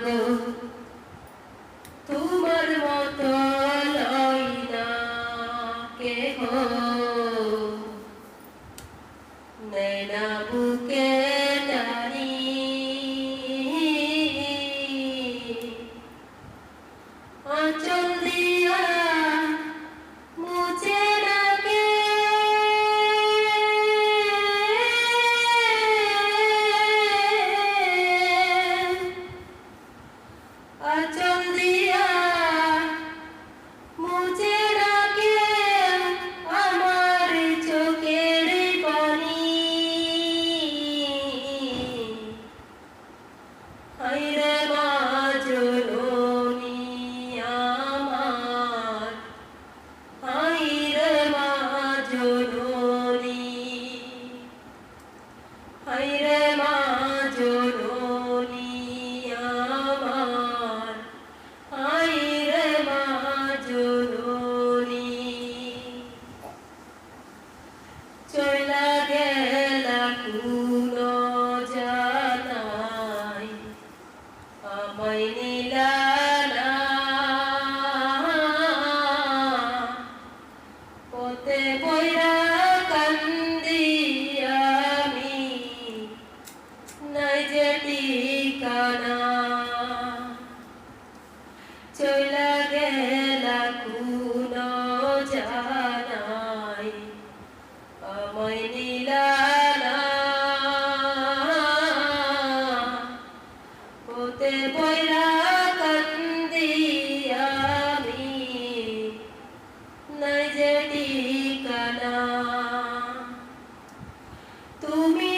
গো তোমার মতো লয় না কেহ। হরে মা জননী আমার। হরে মা জননী। চলা গেলা কুলো জানাই। আমায় নীলা জানাই আমায় নীলা হতে বৈরা কান্দি আমি নাই যে ঠিকানা। তুমি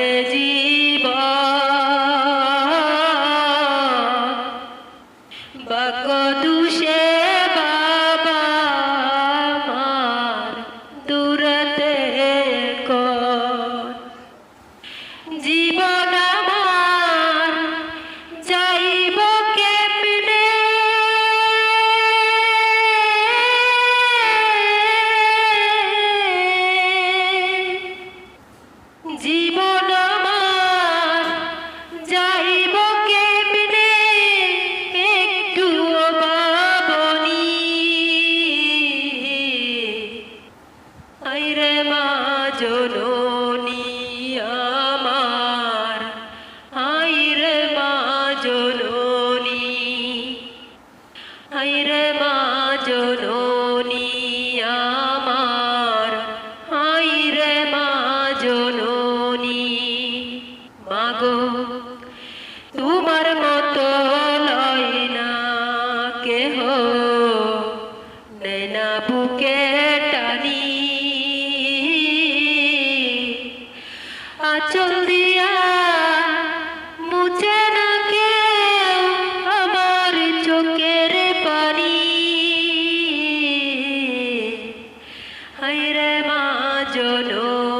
Hallelujah.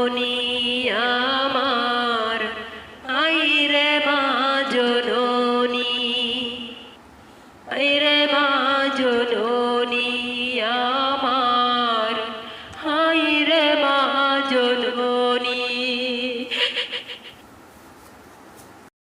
জীবনী